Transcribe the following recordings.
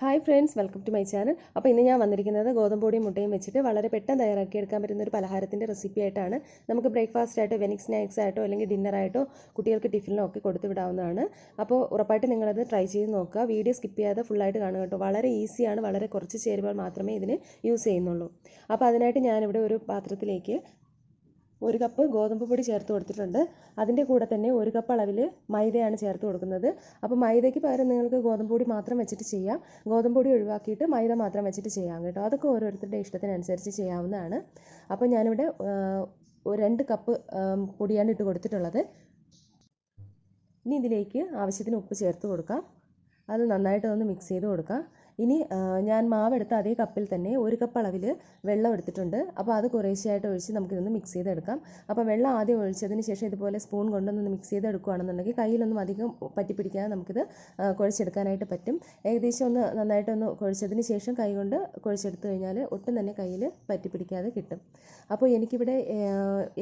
Hi friends welcome to my channel. അപ്പോൾ ഇന്ന് ഞാൻ വന്നിരിക്കുന്നത് ഗോതമ്പൊടിയും മുട്ടയും വെച്ചിട്ട് വളരെ പെട്ടെന്ന് തയ്യാറാക്കിയെടുക്കാൻ പറ്റുന്ന ഒരു പലഹാരത്തിന്റെ റെസിപ്പി ആയിട്ടാണ്. നമുക്ക് ബ്രേക്ക്ഫാസ്റ്റ് ആയിട്ടോ വെനിക് സ്നാക്സ് ആയിട്ടോ അല്ലെങ്കിൽ ഡിന്നറായിട്ടോ കുട്ടികൾക്ക് ടിഫിനിലോ ഒക്കെ കൊടുത്തു വിടാവുന്നതാണ്. അപ്പോൾ ഉറപ്പായിട്ട് നിങ്ങളത് ട്രൈ ചെയ്ത് നോക്കുക. വീഡിയോ സ്കിപ്പ് ചെയ്യാതെ ഫുള്ളായിട്ട് കാണുക കേട്ടോ. വളരെ ഈസിയാണ് വളരെ കുറച്ച് ചേരുവകൾ മാത്രമേ ഇതിന് യൂസ് ചെയ്യുന്നുള്ളൂ. അപ്പോൾ അതിനായിട്ട് ഞാനിവിടെ ഒരു പാത്രത്തിലേക്ക് ഒരു കപ്പ് ഗോതമ്പ് പൊടി ചേർത്ത് കൊടുത്തിട്ടുണ്ട്. അതിന്റെ കൂടെ തന്നെ ഒരു കപ്പ് അളവിൽ മൈദയാണ് ചേർത്ത് കൊടുക്കുന്നത്. അപ്പോൾ മൈദയ്ക്ക് പകരം നിങ്ങൾക്ക് ഗോതമ്പ് പൊടി മാത്രം വെച്ചിട്ട് ചെയ്യാം. ഗോതമ്പ് പൊടി ഒഴിവാക്കിയിട്ട് മൈദ മാത്രം വെച്ചിട്ട് ചെയ്യാം കേട്ടോ. അതൊക്കെ ഓരോരുത്തരുടെ ഇഷ്ടത്തിനനുസരിച്ച് ചെയ്യാവുന്നതാണ്. അപ്പോൾ ഞാനിവിടെ രണ്ട് കപ്പ് പൊടിയാണ് ഇട്ട് കൊടുത്തിട്ടുള്ളത്. ഇനി ഇതിലേക്ക് ആവശ്യത്തിന് ഉപ്പ് ചേർത്ത് കൊടുക്കാം. അത് നന്നായിട്ടൊന്ന് മിക്സ് ചെയ്ത് കൊടുക്കാം. ഇനി ഞാൻ മാവെടുത്ത അതേ കപ്പിൽ തന്നെ ഒരു കപ്പ് അളവിൽ വെള്ളം എടുത്തിട്ടുണ്ട്. അപ്പോൾ അത് കുറേശ്ശെയായിട്ട് ഒഴിച്ച് നമുക്കിതൊന്ന് മിക്സ് ചെയ്തെടുക്കാം. അപ്പോൾ വെള്ളം ആദ്യം ഒഴിച്ചതിന് ശേഷം ഇതുപോലെ സ്പൂൺ കൊണ്ടൊന്ന് മിക്സ് ചെയ്തെടുക്കുകയാണെന്നുണ്ടെങ്കിൽ കയ്യിലൊന്നും അധികം പറ്റിപ്പിടിക്കാതെ നമുക്കിത് കുഴച്ചെടുക്കാനായിട്ട് പറ്റും. ഏകദേശം ഒന്ന് നന്നായിട്ടൊന്ന് കുഴച്ചതിന് ശേഷം കൈ കൊണ്ട് കുഴച്ചെടുത്ത് കഴിഞ്ഞാൽ ഒട്ടും തന്നെ കയ്യിൽ പറ്റിപ്പിടിക്കാതെ കിട്ടും. അപ്പോൾ എനിക്കിവിടെ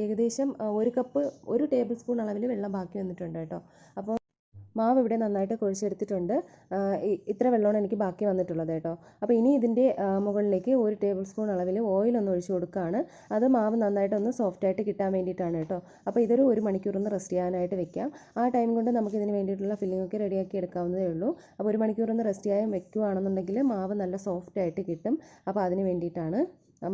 ഏകദേശം ഒരു കപ്പ് ഒരു ടേബിൾ സ്പൂൺ അളവിൽ വെള്ളം ബാക്കി വന്നിട്ടുണ്ട് കേട്ടോ. അപ്പോൾ മാവ് ഇവിടെ നന്നായിട്ട് കുഴിച്ചെടുത്തിട്ടുണ്ട്. ഇത്ര വെള്ളമാണ് എനിക്ക് ബാക്കി വന്നിട്ടുള്ളത് കേട്ടോ. അപ്പോൾ ഇനി ഇതിന്റെ മുകളിലേക്ക് ഒരു ടേബിൾ സ്പൂൺ അളവിൽ ഓയിൽ ഒന്ന് ഒഴിച്ചു കൊടുക്കുകയാണ് അത് മാവ് നന്നായിട്ടൊന്ന് സോഫ്റ്റായിട്ട് കിട്ടാൻ വേണ്ടിയിട്ടാണ് കേട്ടോ. അപ്പോൾ ഇതൊരു ഒരു മണിക്കൂർ ഒന്ന് റെസ്റ്റ് ചെയ്യാനായിട്ട് വെക്കാം. ആ ടൈം കൊണ്ട് നമുക്ക് ഇതിന് വേണ്ടിയിട്ടുള്ള ഫില്ലിംഗ് ഒക്കെ റെഡിയാക്കി എടുക്കാവുന്നതേ ഉള്ളൂ. അപ്പോൾ ഒരു മണിക്കൂർ ഒന്ന് റെസ്റ്റ് ചെയ്യാൻ വെക്കുകയാണെന്നുണ്ടെങ്കിൽ മാവ് നല്ല സോഫ്റ്റ് ആയിട്ട് കിട്ടും. അപ്പോൾ അതിന് വേണ്ടിയിട്ടാണ്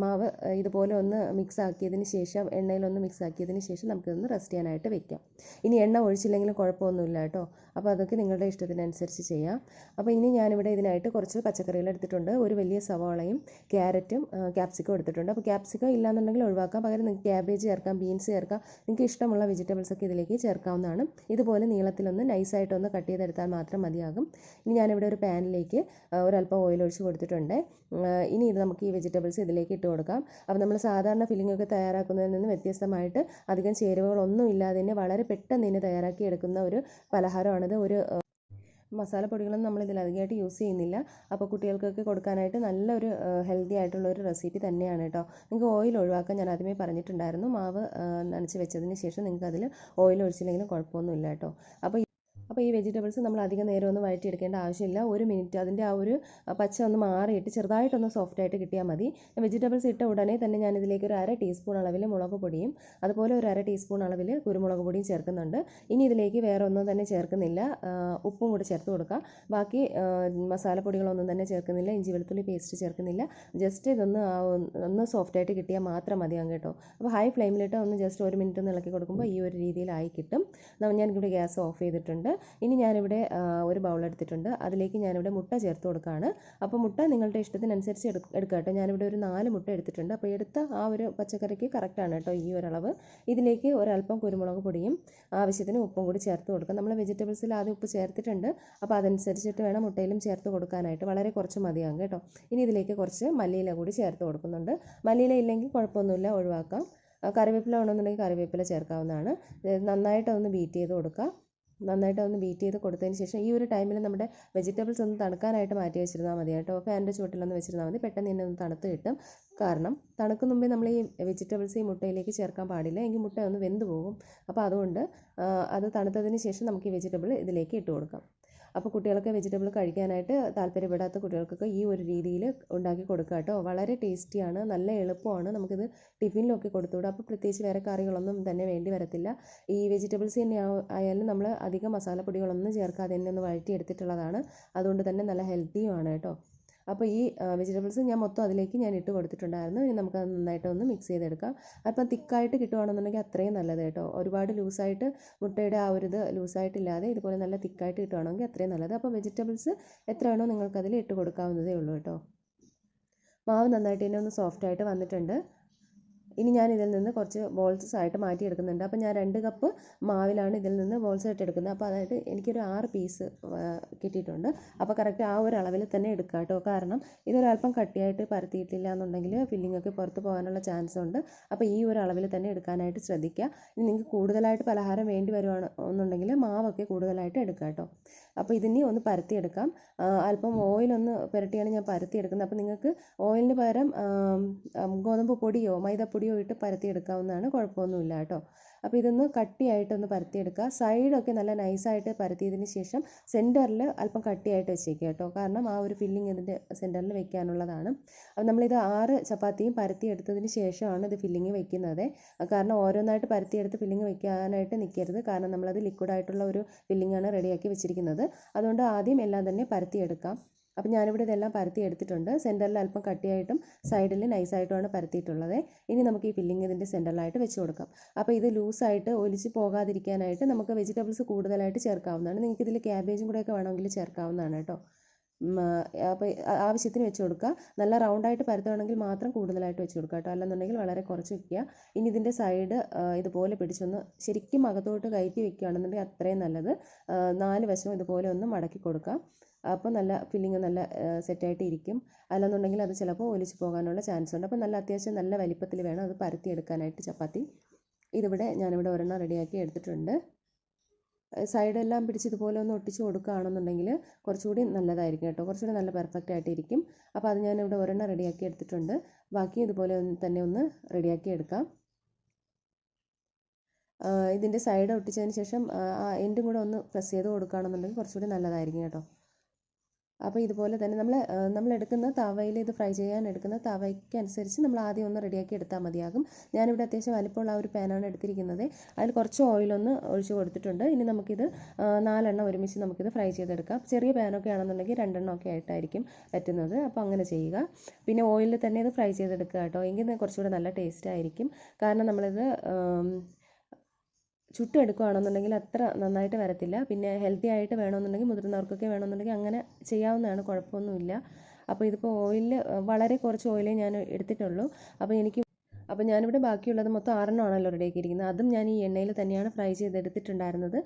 മാവ് ഇതുപോലെ ഒന്ന് മിക്സ് ആക്കിയതിന് ശേഷം എണ്ണയിലൊന്ന് മിക്സ് ആക്കിയതിന് ശേഷം നമുക്കിതൊന്ന് റെസ്റ്റ് ചെയ്യാനായിട്ട് വെക്കാം. ഇനി എണ്ണ ഒഴിച്ചില്ലെങ്കിലും കുഴപ്പമൊന്നുമില്ല കേട്ടോ. അപ്പോൾ അതൊക്കെ നിങ്ങളുടെ ഇഷ്ടത്തിനനുസരിച്ച് ചെയ്യാം. അപ്പോൾ ഇനി ഞാനിവിടെ ഇതിനായിട്ട് കുറച്ച് പച്ചക്കറികൾ എടുത്തിട്ടുണ്ട്. ഒരു വലിയ സവാളയും ക്യാരറ്റും ക്യാപ്സിക്കം എടുത്തിട്ടുണ്ട്. അപ്പോൾ ക്യാപ്സിക്കം ഇല്ലാന്നുണ്ടെങ്കിൽ ഒഴിവാക്കാം. പകരം നിങ്ങൾക്ക് ക്യാബേജ് ചേർക്കാം ബീൻസ് ചേർക്കാം. നിങ്ങൾക്ക് ഇഷ്ടമുള്ള വെജിറ്റബിൾസ് ഒക്കെ ഇതിലേക്ക് ചേർക്കാവുന്നതാണ്. ഇതുപോലെ നീളത്തിലൊന്ന് നൈസായിട്ടൊന്ന് കട്ട് ചെയ്തെടുത്താൽ മാത്രം മതിയാകും. ഇനി ഞാനിവിടെ ഒരു പാനിലേക്ക് ഒരല്പം ഓയിൽ ഒഴിച്ച് കൊടുത്തിട്ടുണ്ട്. ഇനി ഇത് നമുക്ക് ഈ വെജിറ്റബിൾസ് ഇതിലേക്ക് ഇട്ട് കൊടുക്കാം. അപ്പോൾ നമ്മൾ സാധാരണ ഫില്ലിംഗ് ഒക്കെ തയ്യാറാക്കുന്നതിൽ നിന്ന് വ്യത്യസ്തമായിട്ട് അധികം ചേരുവകളൊന്നും ഇല്ലാതെ തന്നെ വളരെ പെട്ടെന്ന് തന്നെ തയ്യാറാക്കി എടുക്കുന്ന ഒരു പലഹാരമാണിത് ഒരു മസാലപ്പൊടികളൊന്നും നമ്മൾ ഇതിൽ അധികമായിട്ട് യൂസ് ചെയ്യുന്നില്ല. അപ്പോൾ കുട്ടികൾക്കൊക്കെ കൊടുക്കാനായിട്ട് നല്ലൊരു ഹെൽത്തി ആയിട്ടുള്ള ഒരു റെസിപ്പി തന്നെയാണ് കേട്ടോ നിങ്ങൾക്ക് ഓയിൽ ഒഴിവാക്കാൻ ഞാൻ ആദ്യമേ പറഞ്ഞിട്ടുണ്ടായിരുന്നു. മാവ് നനച്ച് വെച്ചതിന് ശേഷം നിങ്ങൾക്ക് അതിൽ ഓയിൽ ഒഴിച്ചില്ലെങ്കിലും കുഴപ്പമൊന്നുമില്ല കേട്ടോ അപ്പോൾ അപ്പോൾ ഈ വെജിറ്റബിൾസ് നമ്മൾ അധികം നേരം ഒന്നും വഴറ്റിയെടുക്കേണ്ട ആവശ്യമില്ല. ഒരു മിനിറ്റ് അതിന്റെ ആ ഒരു പച്ച ഒന്ന് മാറിയിട്ട് ചെറുതായിട്ടൊന്ന് സോഫ്റ്റ് ആയിട്ട് കിട്ടിയാൽ മതി. വെജിറ്റബിൾസ് ഇട്ട ഉടനെ തന്നെ ഞാൻ ഇതിലേക്ക് ഒരു അര ടീസ്പൂൺ അളവിൽ മുളക് പൊടിയും അതുപോലെ ഒരു അര ടീസ്പൂൺ അളവിൽ കുരുമുളക് പൊടിയും ചേർക്കുന്നുണ്ട്. ഇനി ഇതിലേക്ക് വേറെ ഒന്നും തന്നെ ചേർക്കുന്നില്ല. ഉപ്പും കൂടി ചേർത്ത് കൊടുക്കുക ബാക്കി മസാലപ്പൊടികളൊന്നും തന്നെ ചേർക്കുന്നില്ല. ഇഞ്ചി വെളുത്തുള്ളി പേസ്റ്റ് ചേർക്കുന്നില്ല. ജസ്റ്റ് ഇതൊന്ന് ഒന്ന് സോഫ്റ്റ് ആയിട്ട് കിട്ടിയാൽ മാത്രം മതിയാകും കേട്ടോ. അപ്പോൾ ഹൈ ഫ്ലെയിമിലിട്ട് ഒന്ന് ജസ്റ്റ് ഒരു മിനിറ്റ് ഒന്ന് ഇളക്കി കൊടുക്കുമ്പോൾ ഈ ഒരു രീതിയിലായി കിട്ടും. ഞാൻ ഞാനിവിടെ ഗ്യാസ് ഓഫ് ചെയ്തിട്ടുണ്ട്. ഇനി ഞാനിവിടെ ഒരു ബൗൾ എടുത്തിട്ടുണ്ട്. അതിലേക്ക് ഞാനിവിടെ മുട്ട ചേർത്ത് കൊടുക്കുകയാണ് അപ്പോൾ മുട്ട നിങ്ങളുടെ ഇഷ്ടത്തിനനുസരിച്ച് എടുക്കുക കേട്ടോ. ഞാനിവിടെ ഒരു നാല് മുട്ട എടുത്തിട്ടുണ്ട്. അപ്പോൾ എടുത്ത ആ ഒരു പച്ചക്കറിക്ക് കറക്റ്റാണ് കേട്ടോ ഈ ഒരളവ് ഇതിലേക്ക് ഒരല്പം കുരുമുളക് പൊടിയും ആവശ്യത്തിന് ഉപ്പും കൂടി ചേർത്ത് കൊടുക്കുക നമ്മൾ വെജിറ്റബിൾസിൽ ആദ്യം ഉപ്പ് ചേർത്തിട്ടുണ്ട്. അപ്പോൾ അതനുസരിച്ചിട്ട് വേണം മുട്ടയിലും ചേർത്ത് കൊടുക്കാനായിട്ട്. വളരെ കുറച്ച് മതിയാകും കേട്ടോ. ഇനി ഇതിലേക്ക് കുറച്ച് മല്ലിയില കൂടി ചേർത്ത് കൊടുക്കുന്നുണ്ട്. മല്ലിയില ഇല്ലെങ്കിൽ കുഴപ്പമൊന്നുമില്ല ഒഴിവാക്കാം. കറിവേപ്പില വേണമെന്നുണ്ടെങ്കിൽ കറിവേപ്പില ചേർക്കാവുന്നതാണ്. നന്നായിട്ടൊന്ന് ബീറ്റ് ചെയ്ത് കൊടുക്കുക നന്നായിട്ട് ഒന്ന് ബീറ്റ് ചെയ്ത് കൊടുത്തതിന് ശേഷം ഈ ഒരു ടൈമിൽ നമ്മുടെ വെജിറ്റബിൾസ് ഒന്ന് തണുക്കാനായിട്ട് മാറ്റി വെച്ചിരുന്നാൽ മതി കേട്ടോ. ഫാനിന്റെ ചുവട്ടിലൊന്ന് വെച്ചിരുന്നാൽ മതി. പെട്ടെന്ന് തന്നെ ഒന്ന് തണുത്ത് കിട്ടും. കാരണം തണുക്കും മുമ്പേ നമ്മൾ ഈ വെജിറ്റബിൾസ് ഈ മുട്ടയിലേക്ക് ചേർക്കാൻ പാടില്ല. എങ്കിൽ മുട്ട ഒന്ന് വെന്ത് പോകും. അപ്പോൾ അതുകൊണ്ട് അത് തണുത്തതിന് ശേഷം നമുക്ക് ഈ വെജിറ്റബിൾ ഇതിലേക്ക് ഇട്ട് കൊടുക്കാം. അപ്പോൾ കുട്ടികൾക്ക് വെജിറ്റബിൾ കഴിക്കാനായിട്ട് താല്പര്യപ്പെടാത്ത കുട്ടികൾക്കൊക്കെ ഈ ഒരു രീതിയിൽ ഉണ്ടാക്കി കൊടുക്കുക കേട്ടോ. വളരെ ടേസ്റ്റിയാണ് നല്ല എളുപ്പമാണ്. നമുക്കിത് ടിഫിനിലൊക്കെ കൊടുത്തുവിടാം. അപ്പോൾ പ്രത്യേകിച്ച് വേറെ കറികളൊന്നും തന്നെ വേണ്ടി വരത്തില്ല. ഈ വെജിറ്റബിൾസ് തന്നെ ആയാലും നമ്മൾ അധികം മസാലപ്പൊടികളൊന്നും ചേർക്കാതെ തന്നെ ഒന്ന് വഴറ്റിയെടുത്തിട്ടുള്ളതാണ്. അതുകൊണ്ട് തന്നെ നല്ല ഹെൽത്തിയുമാണ് കേട്ടോ. അപ്പോൾ ഈ വെജിറ്റബിൾസ് ഞാൻ മൊത്തം അതിലേക്ക് ഞാൻ ഇട്ട് കൊടുത്തിട്ടുണ്ടായിരുന്നു. ഇനി നമുക്കത് നന്നായിട്ട് ഒന്ന് മിക്സ് ചെയ്തെടുക്കാം. അപ്പം തിക്കായിട്ട് കിട്ടുവാണെന്നുണ്ടെങ്കിൽ അത്രയും നല്ലത് കേട്ടോ. ഒരുപാട് ലൂസായിട്ട് മുട്ടയുടെ ആ ഒരു ഇത് ലൂസായിട്ടില്ലാതെ ഇതുപോലെ നല്ല തിക്കായിട്ട് കിട്ടുവാണെങ്കിൽ അത്രയും നല്ലത്. അപ്പോൾ വെജിറ്റബിൾസ് എത്രയാണോ നിങ്ങൾക്കതിൽ ഇട്ട് കൊടുക്കാവുന്നതേ ഉള്ളൂ കേട്ടോ. മാവ് നന്നായിട്ട് തന്നെ ഒന്ന് സോഫ്റ്റായിട്ട് വന്നിട്ടുണ്ട്. ഇനി ഞാൻ ഇതിൽ നിന്ന് കുറച്ച് ബോൾസസ് ആയിട്ട് മാറ്റിയെടുക്കുന്നുണ്ട്. അപ്പോൾ ഞാൻ രണ്ട് കപ്പ് മാവിലാണ് ഇതിൽ നിന്ന് ബോൾസ് ആയിട്ട് എടുക്കുന്നത്. അപ്പോൾ അതായത് എനിക്കൊരു ആറ് പീസ് കിട്ടിയിട്ടുണ്ട്. അപ്പോൾ കറക്റ്റ് ആ ഒരു അളവിൽ തന്നെ എടുക്കുക കേട്ടോ. കാരണം ഇതൊരല്പം കട്ടിയായിട്ട് പരത്തിയിട്ടില്ല എന്നുണ്ടെങ്കിൽ ഫില്ലിംഗ് ഒക്കെ പുറത്ത് പോകാനുള്ള ചാൻസ് ഉണ്ട്. അപ്പോൾ ഈ ഒരു അളവിൽ തന്നെ എടുക്കാനായിട്ട് ശ്രദ്ധിക്കുക. ഇനി നിങ്ങൾക്ക് കൂടുതലായിട്ട് പലഹാരം വേണ്ടി വരുവാണ് എന്നുണ്ടെങ്കിൽ മാവൊക്കെ കൂടുതലായിട്ട് എടുക്കുക കേട്ടോ. അപ്പോൾ ഇതിനെ ഒന്ന് പരത്തിയെടുക്കാം. അല്പം ഓയിൽ ഒന്ന് പുരട്ടിയാണ് ഞാൻ പരത്തിയെടുക്കുന്നത്. അപ്പോൾ നിങ്ങൾക്ക് ഓയിലിന് പകരം ഗോതമ്പ് പൊടിയോ മൈദപ്പൊടിയോ ഇട്ട് പരത്തിയെടുക്കാവുന്നതാണ്. കുഴപ്പമൊന്നുമില്ല കേട്ടോ. അപ്പോൾ ഇതൊന്ന് കട്ടിയായിട്ടൊന്ന് പരത്തിയെടുക്കുക. സൈഡൊക്കെ നല്ല നൈസായിട്ട് പരത്തിയതിന് ശേഷം സെന്ററിൽ അല്പം കട്ടിയായിട്ട് വെച്ചേക്കുക കേട്ടോ. കാരണം ആ ഒരു ഫില്ലിംഗ് ഇതിന്റെ സെന്ററിൽ വെക്കാനുള്ളതാണ്. അപ്പോൾ നമ്മളിത് ആറ് ചപ്പാത്തിയും പരത്തിയെടുത്തതിന് ശേഷമാണ് ഇത് ഫില്ലിങ് വെക്കുന്നത്. കാരണം ഓരോന്നായിട്ട് പരത്തിയെടുത്ത് ഫില്ലിങ് വെക്കാനായിട്ട് നിൽക്കരുത് കാരണം നമ്മളത് ലിക്വിഡായിട്ടുള്ള ഒരു ഫില്ലിങ്ങാണ് റെഡിയാക്കി വെച്ചിരിക്കുന്നത്. അതുകൊണ്ട് ആദ്യം എല്ലാം തന്നെ പരത്തിയെടുക്കാം. അപ്പോൾ ഞാനിവിടെ ഇതെല്ലാം പരത്തി എടുത്തിട്ടുണ്ട് സെന്ററിൽ അല്പം കട്ടിയായിട്ടും സൈഡിൽ നൈസായിട്ടുമാണ് പരത്തിയിട്ടുള്ളത്. ഇനി നമുക്ക് ഈ ഫില്ലിങ് ഇതിന്റെ സെന്ററിലായിട്ട് വെച്ച് കൊടുക്കാം. അപ്പോൾ ഇത് ലൂസായിട്ട് ഒലിച്ച് പോകാതിരിക്കാനായിട്ട് നമുക്ക് വെജിറ്റബിൾസ് കൂടുതലായിട്ട് ചേർക്കാവുന്നതാണ്. നിങ്ങൾക്ക് ഇതിൽ ക്യാബേജും കൂടെയൊക്കെ വേണമെങ്കിൽ ചേർക്കാവുന്നതാണ് കേട്ടോ. ആവശ്യത്തിന് വെച്ച് കൊടുക്കുക. നല്ല റൗണ്ടായിട്ട് പരത്തുകയാണെങ്കിൽ മാത്രം കൂടുതലായിട്ട് വെച്ച് കൊടുക്കുക കേട്ടോ. അല്ലെന്നുണ്ടെങ്കിൽ വളരെ കുറച്ച് വെക്കുക. ഇനി ഇതിന്റെ സൈഡ് ഇതുപോലെ പിടിച്ചൊന്ന് ശരിക്കും അകത്തോട്ട് കയറ്റി വെക്കുകയാണെന്നുണ്ടെങ്കിൽ അത്രയും നല്ലത്. നാല് വശവും ഇതുപോലെ ഒന്ന് മടക്കി കൊടുക്കുക. അപ്പോൾ നല്ല ഫില്ലിങ് നല്ല സെറ്റായിട്ട് ഇരിക്കും. അല്ലെന്നുണ്ടെങ്കിൽ അത് ചിലപ്പോൾ ഒലിച്ച് പോകാനുള്ള ചാൻസ് ഉണ്ട്. അപ്പോൾ നല്ല അത്യാവശ്യം നല്ല വലിപ്പത്തിൽ വേണം അത് പരത്തിയെടുക്കാനായിട്ട് ചപ്പാത്തി. ഇതിവിടെ ഞാനിവിടെ ഒരെണ്ണം റെഡിയാക്കി എടുത്തിട്ടുണ്ട്. സൈഡെല്ലാം പിടിച്ച് ഇതുപോലെ ഒന്ന് ഒട്ടിച്ച് കൊടുക്കുകയാണെന്നുണ്ടെങ്കിൽ കുറച്ചുകൂടി നല്ലതായിരിക്കും കേട്ടോ. കുറച്ചുകൂടി നല്ല പെർഫെക്റ്റ് ആയിട്ട് ഇരിക്കും അപ്പോൾ അത് ഇവിടെ ഒരെണ്ണം റെഡിയാക്കി എടുത്തിട്ടുണ്ട്. ബാക്കി ഇതുപോലെ തന്നെ ഒന്ന് റെഡിയാക്കി എടുക്കാം. ഇതിന്റെ സൈഡ് ഒട്ടിച്ചതിന് ശേഷം എൻഡും കൂടെ ഒന്ന് പ്രസ് ചെയ്ത് കൊടുക്കുകയാണെന്നുണ്ടെങ്കിൽ കുറച്ചുകൂടി നല്ലതായിരിക്കും കേട്ടോ. അപ്പോൾ ഇതുപോലെ തന്നെ നമ്മൾ നമ്മൾ എടുക്കുന്ന തവയിൽ ഇത് ഫ്രൈ ചെയ്യാൻ എടുക്കുന്ന തവയ്ക്ക് അനുസരിച്ച് നമ്മൾ ആദ്യം ഒന്ന് റെഡിയാക്കി എടുത്താൽ മതിയാകും. ഞാനിവിടെ അത്യാവശ്യം വലിപ്പമുള്ള ഒരു പാനാണ് എടുത്തിരിക്കുന്നത്. അതിൽ കുറച്ച് ഓയിലൊന്ന് ഒഴിച്ച് കൊടുത്തിട്ടുണ്ട്. ഇനി നമുക്കിത് നാലെണ്ണം ഒരുമിച്ച് നമുക്കിത് ഫ്രൈ ചെയ്തെടുക്കാം. ചെറിയ പാനൊക്കെ ആണെന്നുണ്ടെങ്കിൽ രണ്ടെണ്ണം ഒക്കെ ആയിട്ടായിരിക്കും പറ്റുന്നത്. അപ്പോൾ അങ്ങനെ ചെയ്യുക. പിന്നെ ഓയിലിൽ തന്നെ ഇത് ഫ്രൈ ചെയ്തെടുക്കുക കേട്ടോ. എങ്കിൽ കുറച്ചുകൂടെ നല്ല ടേസ്റ്റ് ആയിരിക്കും. കാരണം നമ്മളിത് ചുട്ടെടുക്കുകയാണെന്നുണ്ടെങ്കിൽ അത്ര നന്നായിട്ട് വരത്തില്ല. പിന്നെ ഹെൽത്തി ആയിട്ട് വേണമെന്നുണ്ടെങ്കിൽ മുതിർന്നവർക്കൊക്കെ വേണമെന്നുണ്ടെങ്കിൽ അങ്ങനെ ചെയ്യാവുന്നതാണ്. കുഴപ്പമൊന്നുമില്ല. അപ്പോൾ ഇതിപ്പോൾ ഓയിലിൽ വളരെ കുറച്ച് ഓയിലേ ഞാൻ എടുത്തിട്ടുള്ളൂ. അപ്പോൾ എനിക്ക് അപ്പോൾ ഞാനിവിടെ ബാക്കിയുള്ളത് മൊത്തം ആറെണ്ണമാണല്ലോ റെഡിയാക്കിയിരിക്കുന്നത് അതും ഞാൻ ഈ എണ്ണയിൽ തന്നെയാണ് ഫ്രൈ ചെയ്തെടുത്തിട്ടുണ്ടായിരുന്നത്.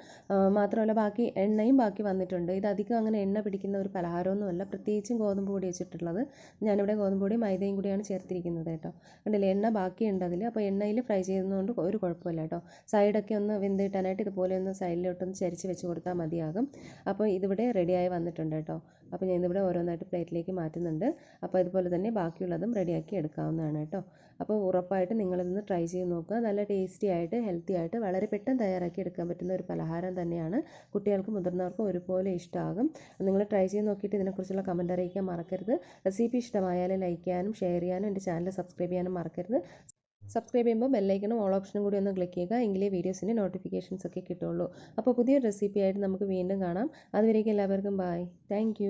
മാത്രമല്ല ബാക്കി എണ്ണയും ബാക്കി വന്നിട്ടുണ്ട്. ഇത് അധികം അങ്ങനെ എണ്ണ പിടിക്കുന്ന ഒരു പലഹാരമൊന്നുമല്ല. പ്രത്യേകിച്ചും ഗോതമ്പ് പൊടി വെച്ചിട്ടുള്ളത് ഞാനിവിടെ ഗോതമ്പ് പൊടിയും മൈദയും കൂടിയാണ് ചേർത്തിരിക്കുന്നത് കേട്ടോ. കണ്ടില്ലേ എണ്ണ ബാക്കിയുണ്ട് അതിൽ അപ്പോൾ എണ്ണയിൽ ഫ്രൈ ചെയ്യുന്നതുകൊണ്ട് ഒരു കുഴപ്പമില്ല കേട്ടോ. സൈഡൊക്കെ ഒന്ന് വെന്ത് കിട്ടാനായിട്ട് ഇതുപോലെ ഒന്ന് സൈഡിലോട്ടൊന്ന് ചരിച്ച് വെച്ച് കൊടുത്താൽ മതിയാകും. അപ്പോൾ ഇതിവിടെ റെഡിയായി വന്നിട്ടുണ്ട് കേട്ടോ. അപ്പോൾ ഞാൻ ഇതിവിടെ ഓരോന്നായിട്ട് പ്ലേറ്റിലേക്ക് മാറ്റുന്നുണ്ട്. അപ്പോൾ ഇതുപോലെ തന്നെ ബാക്കിയുള്ളതും റെഡിയാക്കി എടുക്കാവുന്നതാണ് കേട്ടോ. അപ്പോൾ ഉറപ്പായിട്ടും നിങ്ങളിതൊന്ന് ട്രൈ ചെയ്ത് നോക്കുക. നല്ല ടേസ്റ്റി ആയിട്ട് ഹെൽത്തി ആയിട്ട് വളരെ പെട്ടെന്ന് തയ്യാറാക്കി എടുക്കാൻ പറ്റുന്ന ഒരു പലഹാരം തന്നെയാണ്. കുട്ടികൾക്കും മുതിർന്നവർക്കും ഒരുപോലെ ഇഷ്ടമാകും. നിങ്ങൾ ട്രൈ ചെയ്ത് നോക്കിയിട്ട് ഇതിനെക്കുറിച്ചുള്ള കമന്റ് അറിയിക്കാൻ മറക്കരുത്. റെസിപ്പി ഇഷ്ടമായാലും ലൈക്ക് ചെയ്യാനും ഷെയർ ചെയ്യാനും എന്റെ ചാനൽ സബ്സ്ക്രൈബ് ചെയ്യാനും മറക്കരുത്. സബ്സ്ക്രൈബ് ചെയ്യുമ്പോൾ ബെല്ലൈക്കണും ഓൾ ഓപ്ഷനും കൂടി ഒന്ന് ക്ലിക്ക് ചെയ്യുക. എങ്കിലേ വീഡിയോസിന്റെ നോട്ടിഫിക്കേഷൻസ് ഒക്കെ കിട്ടുള്ളൂ അപ്പോൾ പുതിയൊരു റെസിപ്പി ആയിട്ട് നമുക്ക് വീണ്ടും കാണാം. അതുവരേക്കും എല്ലാവർക്കും ബായ് താങ്ക്